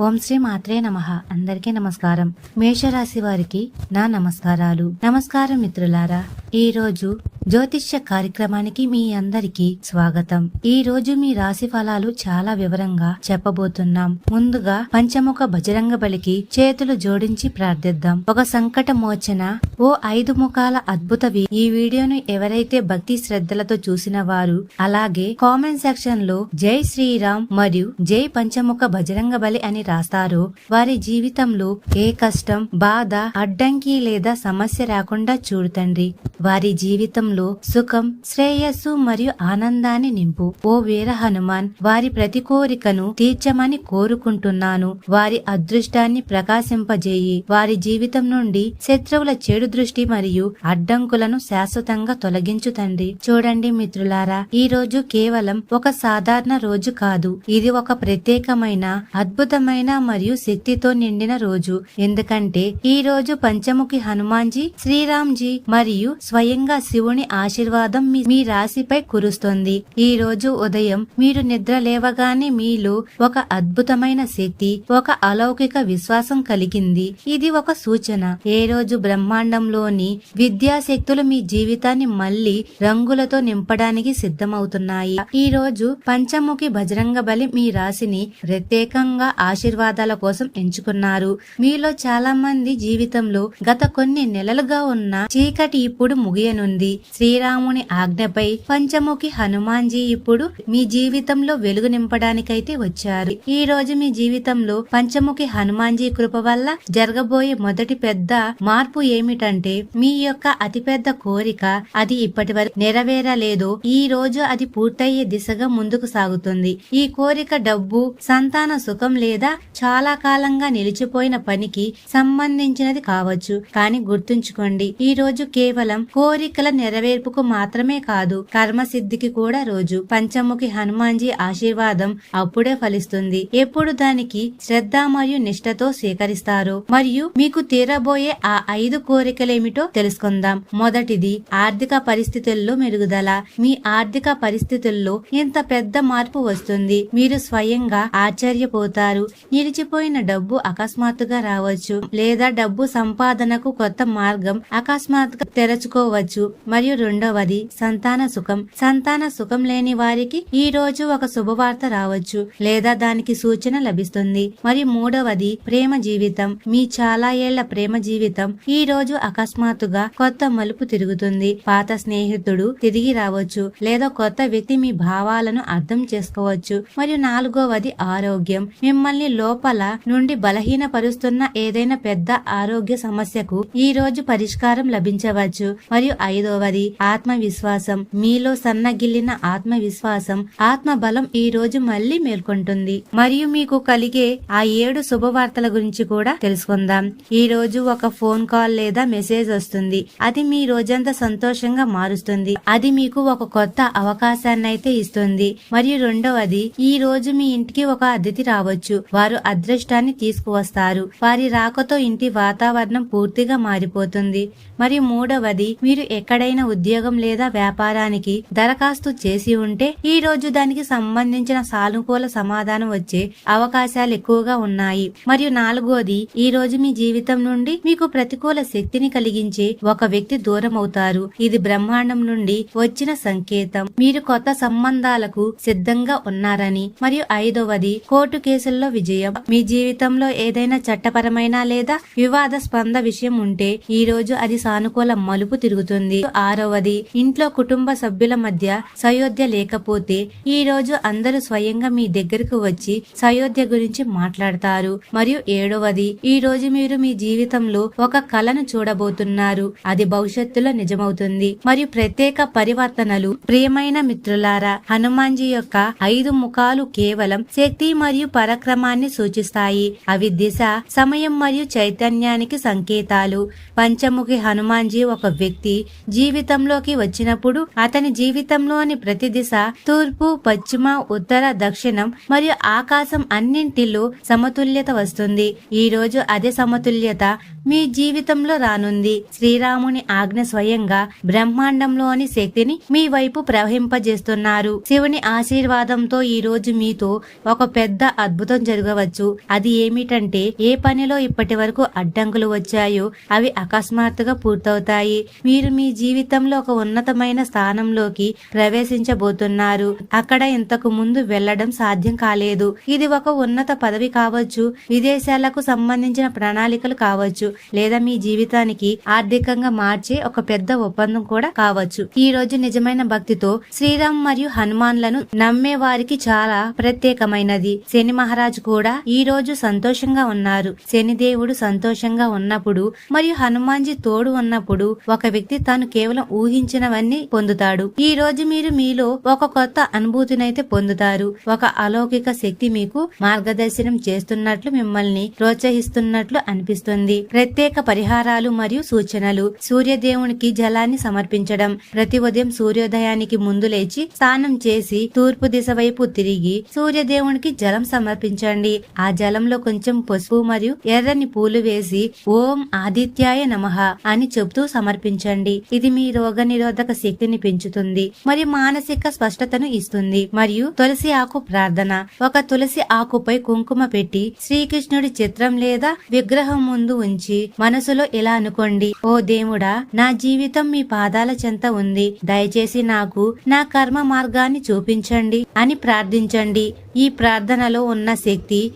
ఓం శ్రీ మాత్రే నమ. అందరికీ నమస్కారం. మేషరాశి వారికి నా నమస్కారాలు. నమస్కారం మిత్రులారా. ఈరోజు జ్యోతిష్య కార్యక్రమానికి మీ అందరికీ స్వాగతం. ఈ రోజు మీ రాశి ఫలాలు చాలా వివరంగా చెప్పబోతున్నాం. ముందుగా పంచముఖ బజరంగ బలికి చేతులు జోడించి ప్రార్థిద్దాం. ఒక సంకట మోచన ఓ ఐదు ముఖాల అద్భుతవి ఈ వీడియోను ఎవరైతే భక్తి శ్రద్ధలతో చూసిన వారు అలాగే కామెంట్ సెక్షన్లో జై శ్రీరామ్ మరియు జై పంచముఖ బజరంగ బలి అని రాస్తారో వారి జీవితంలో ఏ కష్టం బాధ అడ్డంకి లేదా సమస్య రాకుండా చూడు తండ్రి. వారి జీవితంలో సుఖం శ్రేయస్సు మరియు ఆనందాన్ని నింపు. ఓ వీర హనుమాన్ వారి ప్రతి కోరికను తీర్చమని కోరుకుంటున్నాను. వారి అదృష్టాన్ని ప్రకాశింపజేయి. వారి జీవితం నుండి శత్రువుల చెడు దృష్టి మరియు అడ్డంకులను శాశ్వతంగా తొలగించు తండ్రి. చూడండి మిత్రులారా ఈ రోజు కేవలం ఒక సాధారణ రోజు కాదు. ఇది ఒక ప్రత్యేకమైన అద్భుతమైన మరియు శక్తితో నిండిన రోజు. ఎందుకంటే ఈ రోజు పంచముఖి హనుమాన్జీ శ్రీరామ్జీ మరియు స్వయంగా శివుని ఆశీర్వాదం మీ రాశిపై కురుస్తుంది. ఈ రోజు ఉదయం మీరు నిద్ర లేవగానే మీలో ఒక అద్భుతమైన శక్తి ఒక అలౌకిక విశ్వాసం కలిగింది. ఇది ఒక సూచన. ఏ రోజు బ్రహ్మాండంలోని విద్యాశక్తులు మీ జీవితాన్ని మళ్ళీ రంగులతో నింపడానికి సిద్ధమవుతున్నాయి. ఈ రోజు పంచముఖి బజరంగ బలి మీ రాశిని ప్రత్యేకంగా ఆశీర్వాదాల కోసం ఎంచుకున్నారు. మీలో చాలా మంది జీవితంలో గత కొన్ని నెలలుగా ఉన్న చీకటి ఇప్పుడు ముగియనుంది. శ్రీరాముని ఆజ్ఞపై పంచముఖి హనుమాన్జీ ఇప్పుడు మీ జీవితంలో వెలుగు నింపడానికైతే వచ్చారు. ఈ రోజు మీ జీవితంలో పంచముఖి హనుమాన్జీ కృప వల్ల జరగబోయే మొదటి పెద్ద మార్పు ఏమిటంటే మీ యొక్క అతిపెద్ద కోరిక అది ఇప్పటి వరకు నెరవేరలేదో. ఈ రోజు అది పూర్తయ్యే దిశగా ముందుకు సాగుతుంది. ఈ కోరిక డబ్బు సంతాన సుఖం లేదా చాలా కాలంగా నిలిచిపోయిన పనికి సంబంధించినది కావచ్చు. కానీ గుర్తుంచుకోండి ఈ రోజు కేవలం కోరికల నెరవేర్పుకు మాత్రమే కాదు కర్మసిద్ధికి కూడా రోజు. పంచముఖి హనుమాన్జీ ఆశీర్వాదం అప్పుడే ఫలిస్తుంది. ఎప్పుడు దానికి శ్రద్ధ మరియు నిష్ఠతో స్వీకరిస్తారు మరియు మీకు తీరబోయే ఆ ఐదు కోరికలేమిటో తెలుసుకుందాం. మొదటిది ఆర్థిక పరిస్థితుల్లో మెరుగుదల. మీ ఆర్థిక పరిస్థితుల్లో ఇంత పెద్ద మార్పు వస్తుంది? మీరు స్వయంగా ఆశ్చర్యపోతారు. నిలిచిపోయిన డబ్బు అకస్మాత్తుగా రావచ్చు. లేదా డబ్బు సంపాదనకు కొత్త మార్గం అకస్మాత్తుగా తెరచుకో చేసుకోవచ్చు. మరియు రెండవది సంతాన సుఖం. సంతాన సుఖం లేని వారికి ఈ రోజు ఒక శుభవార్త రావచ్చు లేదా దానికి సూచన లభిస్తుంది. మరియు మూడవది ప్రేమ జీవితం. మీ చాలా ఏళ్ళ ప్రేమ జీవితం ఈ రోజు అకస్మాత్తుగా కొత్త మలుపు తిరుగుతుంది. పాత స్నేహితుడు తిరిగి రావచ్చు లేదా కొత్త వ్యక్తి మీ భావాలను అర్థం చేసుకోవచ్చు. మరియు నాలుగవది ఆరోగ్యం. మిమ్మల్ని లోపల నుండి బలహీనపరుస్తున్న ఏదైనా పెద్ద ఆరోగ్య సమస్యకు ఈ రోజు పరిష్కారం లభించవచ్చు. మరియు ఐదవది ఆత్మవిశ్వాసం. మీలో సన్నగిల్లిన ఆత్మవిశ్వాసం ఆత్మ బలం ఈ రోజు మళ్ళీ మేల్కొంటుంది. మరియు మీకు కలిగే ఆ ఏడు శుభవార్తల గురించి కూడా తెలుసుకుందాం. ఈ రోజు ఒక ఫోన్ కాల్ లేదా మెసేజ్ వస్తుంది. అది మీ రోజంతా సంతోషంగా మారుస్తుంది. అది మీకు ఒక కొత్త అవకాశాన్ని అయితే ఇస్తుంది. మరియు రెండవది ఈ రోజు మీ ఇంటికి ఒక అతిథి రావచ్చు. వారు అదృష్టాన్ని తీసుకువస్తారు. వారి రాకతో ఇంటి వాతావరణం పూర్తిగా మారిపోతుంది. మరియు మూడవది మీరు ఎక్కడైనా ఉద్యోగం లేదా వ్యాపారానికి దరఖాస్తు చేసి ఉంటే ఈ రోజు దానికి సంబంధించిన సానుకూల సమాధానం వచ్చే అవకాశాలు ఎక్కువగా ఉన్నాయి. మరియు నాలుగోది ఈ రోజు మీ జీవితం నుండి మీకు ప్రతికూల శక్తిని కలిగించే ఒక వ్యక్తి దూరం అవుతారు. ఇది బ్రహ్మాండం నుండి వచ్చిన సంకేతం. మీరు కొత్త సంబంధాలకు సిద్ధంగా ఉన్నారని. మరియు ఐదవది కోర్టు కేసుల్లో విజయం. మీ జీవితంలో ఏదైనా చట్టపరమైన లేదా వివాదాస్పంద విషయం ఉంటే ఈ రోజు అది సానుకూల మలుపు తిరుగుతుంది. ఆరవది ఇంట్లో కుటుంబ సభ్యుల మధ్య సయోధ్య లేకపోతే ఈ రోజు అందరూ స్వయంగా మీ దగ్గరకు వచ్చి సయోధ్య గురించి మాట్లాడతారు. మరియు ఏడవది ఈ రోజు మీరు మీ జీవితంలో ఒక కళను చూడబోతున్నారు. అది భవిష్యత్తులో నిజమవుతుంది. మరియు ప్రత్యేక పరివర్తనలు ప్రియమైన మిత్రులారా హనుమాన్జీ యొక్క ఐదు ముఖాలు కేవలం శక్తి మరియు పరాక్రమాన్ని సూచిస్తాయి. అవి దిశ సమయం మరియు చైతన్యానికి సంకేతాలు. పంచముఖి హనుమాన్జీ ఒక వ్యక్తి. వ్యక్తి జీవితంలోకి వచ్చినప్పుడు అతని జీవితంలోని ప్రతి దిశ తూర్పు పశ్చిమ ఉత్తర దక్షిణం మరియు ఆకాశం అన్నింటిలో సమతుల్యత వస్తుంది. ఈ రోజు అదే సమతుల్యత మీ జీవితంలో రానుంది. శ్రీరాముని ఆజ్ఞ స్వయంగా బ్రహ్మాండంలోని శక్తిని మీ వైపు ప్రవహింపజేస్తున్నారు. శివుని ఆశీర్వాదంతో ఈ రోజు మీతో ఒక పెద్ద అద్భుతం జరగవచ్చు. అది ఏమిటంటే ఏ పనిలో ఇప్పటి వరకు అడ్డంకులు వచ్చాయో అవి అకస్మాత్తుగా పూర్తవుతాయి. మీరు మీ జీవితంలో ఒక ఉన్నతమైన స్థానంలోకి ప్రవేశించబోతున్నారు. అక్కడ ఇంతకు ముందు వెళ్ళడం సాధ్యం కాలేదు. ఇది ఒక ఉన్నత పదవి కావచ్చు విదేశాలకు సంబంధించిన ప్రణాళికలు కావచ్చు లేదా మీ జీవితానికి ఆర్థికంగా మార్చే ఒక పెద్ద ఒప్పందం కూడా కావచ్చు. ఈ రోజు నిజమైన భక్తితో శ్రీరామ్ మరియు హనుమాన్లను నమ్మే వారికి చాలా ప్రత్యేకమైనది. శని మహారాజు కూడా ఈ రోజు సంతోషంగా ఉన్నారు. శని దేవుడు సంతోషంగా ఉన్నప్పుడు మరియు హనుమాన్జీ తోడు ఉన్నప్పుడు ఒక వ్యక్తి తాను కేవలం ఊహించినవన్నీ పొందుతాడు. ఈ రోజు మీరు మీలో ఒక కొత్త అనుభూతినైతే పొందుతారు. ఒక అలౌకిక శక్తి మీకు మార్గదర్శనం చేస్తున్నట్లు మిమ్మల్ని ప్రోత్సహిస్తున్నట్లు అనిపిస్తుంది. ప్రత్యేక పరిహారాలు మరియు సూచనలు. సూర్యదేవునికి జలాన్ని సమర్పించడం. ప్రతి ఉదయం సూర్యోదయానికి ముందు లేచి స్నానం చేసి తూర్పు దిశ వైపు తిరిగి సూర్యదేవునికి జలం సమర్పించండి. ఆ జలంలో కొంచెం పసుపు మరియు ఎర్రని పూలు వేసి ఓం ఆదిత్యాయ నమః అని చెబుతూ సమర్పించండి. ఇది మీ రోగ నిరోధక శక్తిని పెంచుతుంది. మరియు మానసిక స్పష్టతను ఇస్తుంది. మరియు తులసి ఆకు ప్రార్థన. ఒక తులసి ఆకుపై కుంకుమ పెట్టి శ్రీకృష్ణుడి చిత్రం లేదా విగ్రహం ముందు ఉంచి మనసులో ఇలా అనుకోండి. ఓ దేవుడా నా జీవితం మీ పాదాల చెంత ఉంది. దయచేసి నాకు నా కర్మ మార్గాన్ని చూపించండి అని ప్రార్థించండి. ఈ ప్రార్థనలో ఉన్న శక్తి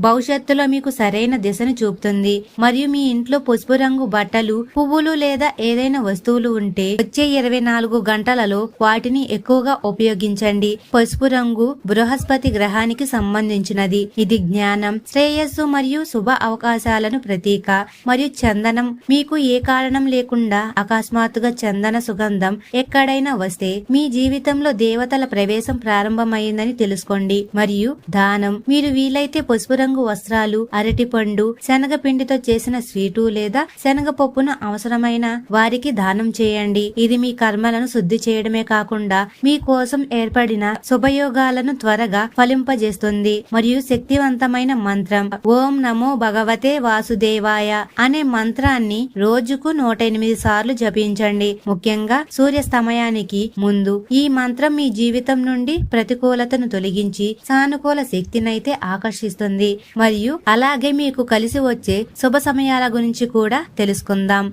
భవిష్యత్తులో మీకు సరైన దిశను చూపుతుంది. మరియు మీ ఇంట్లో పసుపు రంగు బట్టలు పువ్వులు లేదా ఏదైనా వస్తువులు ఉంటే వచ్చే ఇరవై నాలుగు గంటలలో వాటిని ఎక్కువగా ఉపయోగించండి. పసుపు రంగు బృహస్పతి గ్రహానికి సంబంధించినది. ఇది జ్ఞానం శ్రేయస్సు మరియు శుభ అవకాశాలను ప్రతీక. మరియు చందనం మీకు ఏ కారణం లేకుండా అకస్మాత్తుగా చందన సుగంధం ఎక్కడైనా వస్తే మీ జీవితంలో దేవతల ప్రవేశం ప్రారంభమైందని తెలుసుకోండి. మరియు దానం మీరు వీలైతే పసుపు రంగు వస్త్రాలు అరటిపండు శనగపిండితో చేసిన స్వీటు లేదా శనగపప్పును అవసరమైన వారికి దానం చేయండి. ఇది మీ కర్మలను శుద్ధి చేయడమే కాకుండా మీ కోసం ఏర్పడిన శుభయోగాలను త్వరగా ఫలింపజేస్తుంది. మరియు శక్తివంతమైన మంత్రం ఓం నమో భగవతే వాసుదేవాయ అనే మంత్రాన్ని రోజుకు నూట ఎనిమిది సార్లు జపించండి. ముఖ్యంగా సూర్యాస్తమయానికి ముందు ఈ మంత్రం మీ జీవితం నుండి ప్రతికూలతను తొలగించి సానుకూల శక్తినైతే ఆకర్షిస్తుంది. మరియు అలాగే మీకు కలిసి వచ్చే శుభ సమయాల గురించి కూడా తెలుసుకుందాం.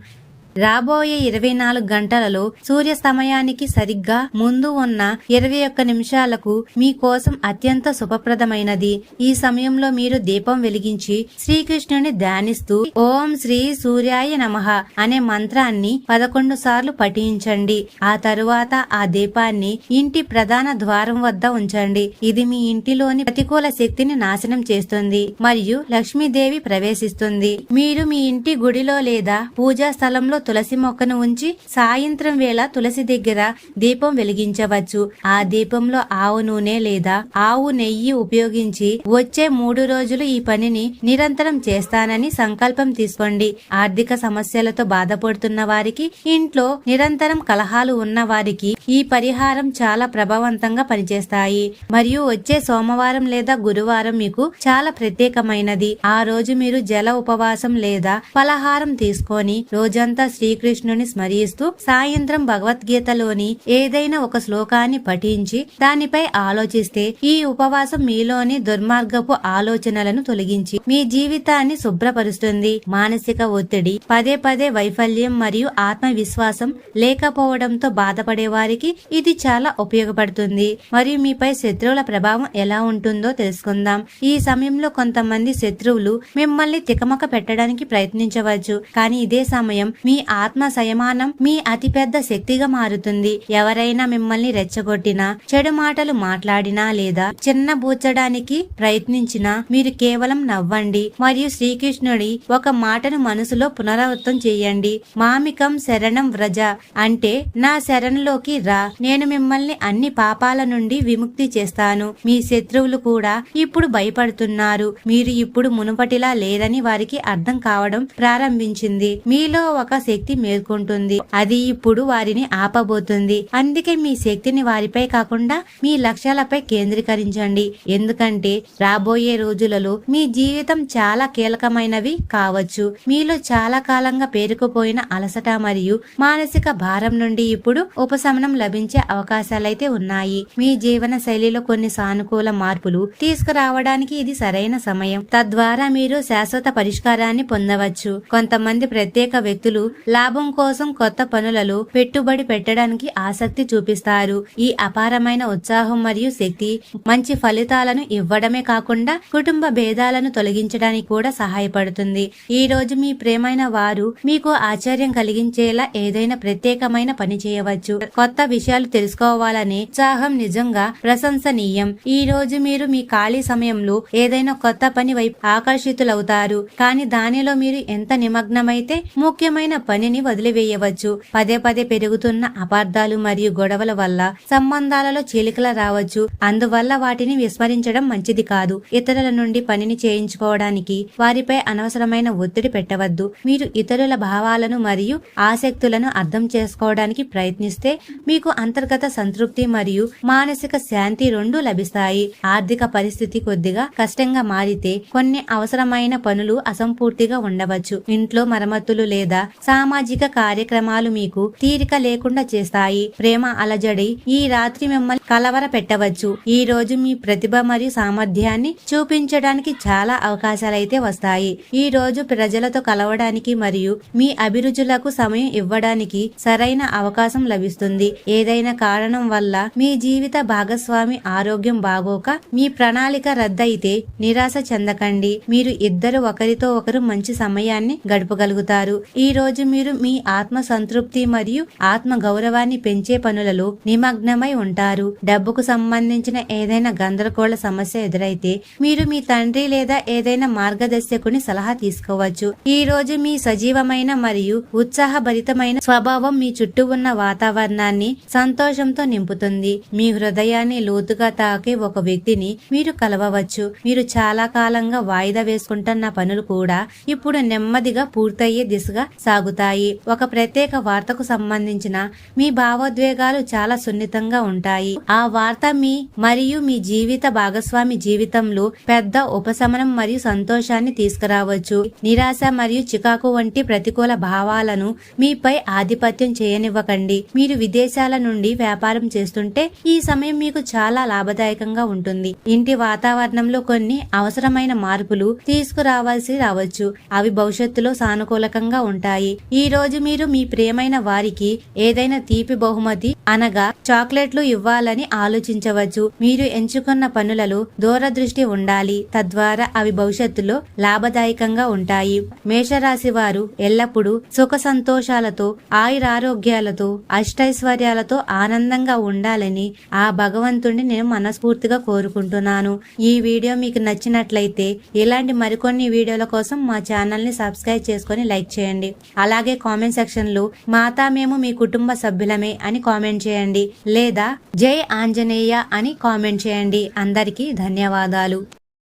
రాబోయే ఇరవై నాలుగు గంటలలో సూర్య సమయానికి సరిగ్గా ముందు ఉన్న ఇరవై ఒక్క నిమిషాలకు మీకోసం అత్యంత శుభప్రదమైనది. ఈ సమయంలో మీరు దీపం వెలిగించి శ్రీకృష్ణుని ధ్యానిస్తూ ఓం శ్రీ సూర్యాయ నమః అనే మంత్రాన్ని పదకొండు సార్లు పఠించండి. ఆ తరువాత ఆ దీపాన్ని ఇంటి ప్రధాన ద్వారం వద్ద ఉంచండి. ఇది మీ ఇంటిలోని ప్రతికూల శక్తిని నాశనం చేస్తుంది మరియు లక్ష్మీదేవి ప్రవేశిస్తుంది. మీరు మీ ఇంటి గుడిలో లేదా పూజా స్థలంలో తులసి మొక్కను ఉంచి సాయంత్రం వేళ తులసి దగ్గర దీపం వెలిగించవచ్చు. ఆ దీపంలో ఆవు నూనె లేదా ఆవు నెయ్యి ఉపయోగించి వచ్చే మూడు రోజులు ఈ పనిని నిరంతరం చేస్తానని సంకల్పం తీసుకోండి. ఆర్థిక సమస్యలతో బాధపడుతున్న వారికి ఇంట్లో నిరంతరం కలహాలు ఉన్న వారికి ఈ పరిహారం చాలా ప్రభావవంతంగా పనిచేస్తాయి. మరియు వచ్చే సోమవారం లేదా గురువారం మీకు చాలా ప్రత్యేకమైనది. ఆ రోజు మీరు జల ఉపవాసం లేదా ఫలహారం తీసుకొని రోజంతా శ్రీకృష్ణుని స్మరిస్తూ సాయంత్రం భగవద్గీతలోని ఏదైనా ఒక శ్లోకాన్ని పఠించి దానిపై ఆలోచిస్తే ఈ ఉపవాసం మీలోని దుర్మార్గపు ఆలోచనలను తొలగించి మీ జీవితాన్ని శుభ్రపరుస్తుంది. మానసిక ఒత్తిడి పదే పదే వైఫల్యం మరియు ఆత్మవిశ్వాసం లేకపోవడంతో బాధపడే వారికి ఇది చాలా ఉపయోగపడుతుంది. మరియు మీపై శత్రువుల ప్రభావం ఎలా ఉంటుందో తెలుసుకుందాం. ఈ సమయంలో కొంతమంది శత్రువులు మిమ్మల్ని తికమక పెట్టడానికి ప్రయత్నించవచ్చు. కానీ ఇదే సమయం మీ ఆత్మ సంయమానం మీ అతిపెద్ద శక్తిగా మారుతుంది. ఎవరైనా మిమ్మల్ని రెచ్చగొట్టినా చెడు మాటలు మాట్లాడినా లేదా చిన్న బూచడానికి ప్రయత్నించినా మీరు కేవలం నవ్వండి. మరియు శ్రీకృష్ణుడి ఒక మాటను మనసులో పునరావృతం చేయండి. మామికం శరణం వ్రజ అంటే నా శరణలోకి రా. నేను మిమ్మల్ని అన్ని పాపాల నుండి విముక్తి చేస్తాను. మీ శత్రువులు కూడా ఇప్పుడు భయపడుతున్నారు. మీరు ఇప్పుడు మునుపటిలా లేరని వారికి అర్థం కావడం ప్రారంభించింది. మీలో ఒక శక్తి మేల్కొంటుంది. అది ఇప్పుడు వారిని ఆపబోతుంది. అందుకే మీ శక్తిని వారిపై కాకుండా మీ లక్ష్యాలపై కేంద్రీకరించండి. ఎందుకంటే రాబోయే రోజులలో మీ జీవితం చాలా కీలకమైనవి కావచ్చు. మీలో చాలా కాలంగా పేరుకుపోయిన అలసట మరియు మానసిక భారం నుండి ఇప్పుడు ఉపశమనం లభించే అవకాశాలైతే ఉన్నాయి. మీ జీవన శైలిలో కొన్ని సానుకూల మార్పులు తీసుకురావడానికి ఇది సరైన సమయం. తద్వారా మీరు శాశ్వత పరిష్కారాన్ని పొందవచ్చు. కొంతమంది ప్రత్యేక వ్యక్తులు లాభం కోసం కొత్త పనులలో పెట్టుబడి పెట్టడానికి ఆసక్తి చూపిస్తారు. ఈ అపారమైన ఉత్సాహం మరియు శక్తి మంచి ఫలితాలను ఇవ్వడమే కాకుండా కుటుంబ భేదాలను తొలగించడానికి కూడా సహాయపడుతుంది. ఈ రోజు మీ ప్రేమైన వారు మీకు ఆశ్చర్యం కలిగించేలా ఏదైనా ప్రత్యేకమైన పని చేయవచ్చు. కొత్త విషయాలు తెలుసుకోవాలనే ఉత్సాహం నిజంగా ప్రశంసనీయం. ఈ రోజు మీరు మీ ఖాళీ సమయంలో ఏదైనా కొత్త పని వైపు ఆకర్షితులవుతారు. కానీ దానిలో మీరు ఎంత నిమగ్నమైతే ముఖ్యమైన పనిని వదిలివేయవచ్చు. పదే పదే పెరుగుతున్న అపార్థాలు మరియు గొడవల వల్ల సంబంధాలలో చీలికల రావచ్చు. అందువల్ల వాటిని విస్మరించడం మంచిది కాదు. ఇతరుల నుండి పనిని చేయించుకోవడానికి వారిపై అనవసరమైన ఒత్తిడి పెట్టవద్దు. మీరు ఇతరుల భావాలను మరియు ఆసక్తులను అర్థం చేసుకోవడానికి ప్రయత్నిస్తే మీకు అంతర్గత సంతృప్తి మరియు మానసిక శాంతి రెండు లభిస్తాయి. ఆర్థిక పరిస్థితి కొద్దిగా కష్టంగా మారితే కొన్ని అవసరమైన పనులు అసంపూర్తిగా ఉండవచ్చు. ఇంట్లో మరమ్మతులు లేదా సామాజిక కార్యక్రమాలు మీకు తీరిక లేకుండా చేస్తాయి. ప్రేమ అలజడి ఈ రాత్రి మిమ్మల్ని కలవర పెట్టవచ్చు. ఈ రోజు మీ ప్రతిభ మరియు సామర్థ్యాన్ని చూపించడానికి చాలా అవకాశాలైతే వస్తాయి. ఈ రోజు ప్రజలతో కలవడానికి మరియు మీ అభిరుచులకు సమయం ఇవ్వడానికి సరైన అవకాశం లభిస్తుంది. ఏదైనా కారణం వల్ల మీ జీవిత భాగస్వామి ఆరోగ్యం బాగోక మీ ప్రణాళిక రద్దయితే నిరాశ చెందకండి. మీరు ఇద్దరు ఒకరితో ఒకరు మంచి సమయాన్ని గడపగలుగుతారు. ఈ రోజు మీరు మీ ఆత్మ సంతృప్తి మరియు ఆత్మ గౌరవాన్ని పెంచే పనులలో నిమగ్నమై ఉంటారు. డబ్బుకు సంబంధించిన ఏదైనా గందరగోళ సమస్య ఎదురైతే మీరు మీ తండ్రి లేదా ఏదైనా మార్గదర్శకుని సలహా తీసుకోవచ్చు. ఈ రోజు మీ సజీవమైన మరియు ఉత్సాహభరితమైన స్వభావం మీ చుట్టూ ఉన్న వాతావరణాన్ని సంతోషంతో నింపుతుంది. మీ హృదయాన్ని లోతుగా తాకే ఒక వ్యక్తిని మీరు కలవవచ్చు. మీరు చాలా కాలంగా వాయిదా వేసుకుంటున్న పనులు కూడా ఇప్పుడు నెమ్మదిగా పూర్తయ్యే దిశగా సాగు సాగుతాయి ఒక ప్రత్యేక వార్తకు సంబంధించిన మీ భావోద్వేగాలు చాలా సున్నితంగా ఉంటాయి. ఆ వార్త మీ మరియు మీ జీవిత భాగస్వామి జీవితంలో పెద్ద ఉపశమనం మరియు సంతోషాన్ని తీసుకురావచ్చు. నిరాశ మరియు చికాకు వంటి ప్రతికూల భావాలను మీపై ఆధిపత్యం చేయనివ్వకండి. మీరు విదేశాల నుండి వ్యాపారం చేస్తుంటే ఈ సమయం మీకు చాలా లాభదాయకంగా ఉంటుంది. ఇంటి వాతావరణంలో కొన్ని అవసరమైన మార్పులు తీసుకురావాల్సి రావచ్చు. అవి భవిష్యత్తులో సానుకూలకంగా ఉంటాయి. ఈ రోజు మీరు మీ ప్రియమైన వారికి ఏదైనా తీపి బహుమతి అనగా చాక్లెట్లు ఇవ్వాలని ఆలోచించవచ్చు. మీరు ఎంచుకున్న పనులలో దూరదృష్టి ఉండాలి. తద్వారా అవి భవిష్యత్తులో లాభదాయకంగా ఉంటాయి. మేషరాశి వారు ఎల్లప్పుడూ సుఖ సంతోషాలతో ఆయురారోగ్యాలతో అష్టైశ్వర్యాలతో ఆనందంగా ఉండాలని ఆ భగవంతుడిని నేను మనస్ఫూర్తిగా కోరుకుంటున్నాను. ఈ వీడియో మీకు నచ్చినట్లయితే ఇలాంటి మరికొన్ని వీడియోల కోసం మా ఛానల్ని సబ్స్క్రైబ్ చేసుకొని లైక్ చేయండి. అలాగే కామెంట్ సెక్షన్లో మాతా మేము మీ కుటుంబ సభ్యులమే అని కామెంట్ చేయండి లేదా జై ఆంజనేయ అని కామెంట్ చేయండి. అందరికీ ధన్యవాదాలు.